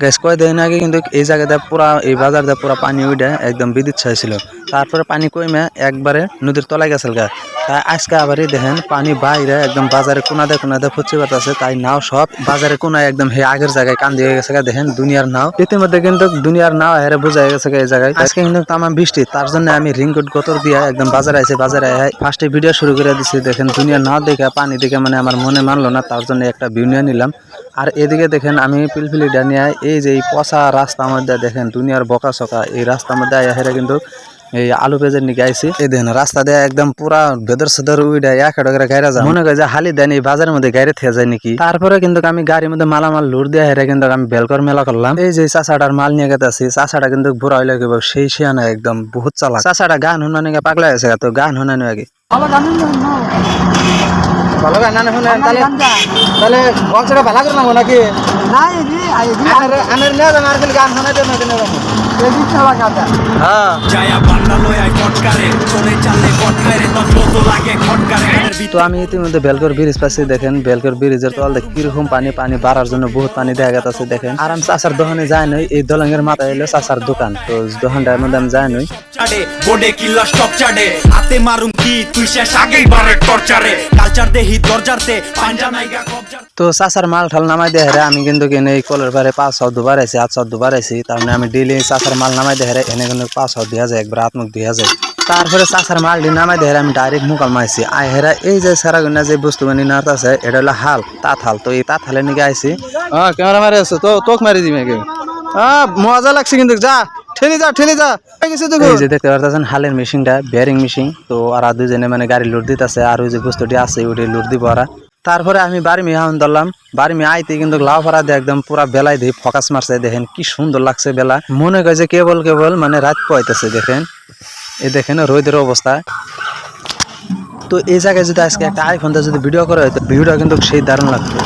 Gas কয়দিন আগে, কিন্তু এই জায়গাতে পুরা, এই বাজারটা পুরা পানি উঠে একদম বিদ্যুৎ ছিল তারপরে পানি কমে একবারে নদীর তলায় গেছিল গা। তাই আজকে আবারই দেখেন, পানি বাইরে একদম বাজারে কোনাদে কোনাদে ফুচি আছে তাই নাও সব বাজারে কোনায় একদম হে আগের জায়গায় কান্দি হয়ে গেছে দেখেন দুনিয়ার নাও। ইতিমধ্যে কিন্তু দুনিয়ার নাও হেরে বোঝা গেছে এই জায়গায়। আজকে কিন্তু তামাম বৃষ্টি, তার জন্য আমি রিংকোট গতর দিয়ে একদম বাজারে আইছি, বাজারে ফার্স্টে ভিডিও শুরু করে দিছি, দেখেন দুনিয়ার নাও দেখে, পানি দেখে মানে আমার মনে মানলো না, তার জন্য একটা ভিউ নিয়ে নিলাম। আর এদিকে দেখেন আমি পিলপিলিটা নিয়ে এই যে এই পচা রাস্তার মধ্যে দেখেন দুনিয়ার বকা সকা এই রাস্তার মধ্যে হেরে কিন্তু এই আলু পেঁয়াজের নিকে আইসি এই দেখেন রাস্তা দিয়ে একদম পুরা বেদর সেদর উইডা এক করে গাইরা যায়। মনে করে যে হালি দেন এই বাজারের মধ্যে গাড়ি থেকে যায় নাকি? তারপরে কিন্তু আমি গাড়ির মধ্যে মালামাল লুট দিয়ে হেরে কিন্তু আমি বেলকর মেলা করলাম। এই যে চাষাটার মাল নিয়ে গেতে আছি চাষাটা কিন্তু বুড়া হইলে কি বলব, সেই শিয়ানা একদম বহুত চালা চাষাটা গান শুনানি পাগলা গেছে তো গান শুনানি আগে। ভালো গান না তাহলে তাহলে ভালো করে নামো নাকি? আনের আর খালি গান কেন হ্যাঁ। তো আমি ইতিমধ্যে বেলকর ব্রিজ পাচ্ছি দেখেন বেলকর ব্রিজের তল কীরকম পানি পানি বাড়ার জন্য বহুত পানি দেখা গেছে দেখেন। আর আমি চাষার দোকানে যাই নই এই দলঙ্গের মাথায় এলো চাষার দোকান তো দোকানটার মধ্যে আমি যাই নই। বোর্ডে কিল্লা স্টপ চাডে হাতে মারুম কি তুই শেষ আগেই বারে টর্চারে? কালচার দেহি দরজারতে পাঞ্জা নাইগা কবজার তো চাষার মাল ঠাল নামাই দিয়ে হেরে আমি কিন্তু কিনে এই কলের পারে পাঁচ ছ দুবার আইছি আট ছ দুবার আইছি তার মানে আমি ডেলি চাষার মাল নামাই দিয়ে হেরে এনে কিন্তু পাঁচ ছ দিয়া যায় একবার হাত মুখ দিয়া যায়। তারপরে চাষার মাল ডি নামাই দিয়ে আমি ডাইরেক্ট মুকাল মাইছি আই হেরা এই যে সারাগুনা যে বস্তু মানে নাত আছে এটা হলো হাল তাঁত হাল তো এই তাঁত হালে নিকে আইছি? হ্যাঁ ক্যামেরা মারি আছে তো তোক মারি দিবে কেউ। হ্যাঁ মজা লাগছে কিন্তু যা। ঠেলে যা ঠেলে যা। এই যে দেখতে পারতেছেন, হালের মেশিনটা বেয়ারিং মেশিন তো আর দুজনে মানে গাড়ি লোড দিতেছে, আর ওই যে বস্তুটি আছে ওটি লোড দিব ওরা। তারপরে আমি বাড়ি মেয়ে হাউন ধরলাম। বাড়ি মেয়ে আইতে কিন্তু লাউ ফাড়া দিয়ে একদম পুরা বেলায় দিয়ে ফকাস মারছে, দেখেন কি সুন্দর লাগছে বেলা। মনে করে যে কেবল কেবল মানে রাত পাইতেছে দেখেন। এই দেখেন রোদের অবস্থা। তো এই জায়গায় যদি আজকে একটা আইফোন দিয়ে যদি ভিডিও করা হয়, তো ভিডিওটা কিন্তু সেই দারুণ লাগতো।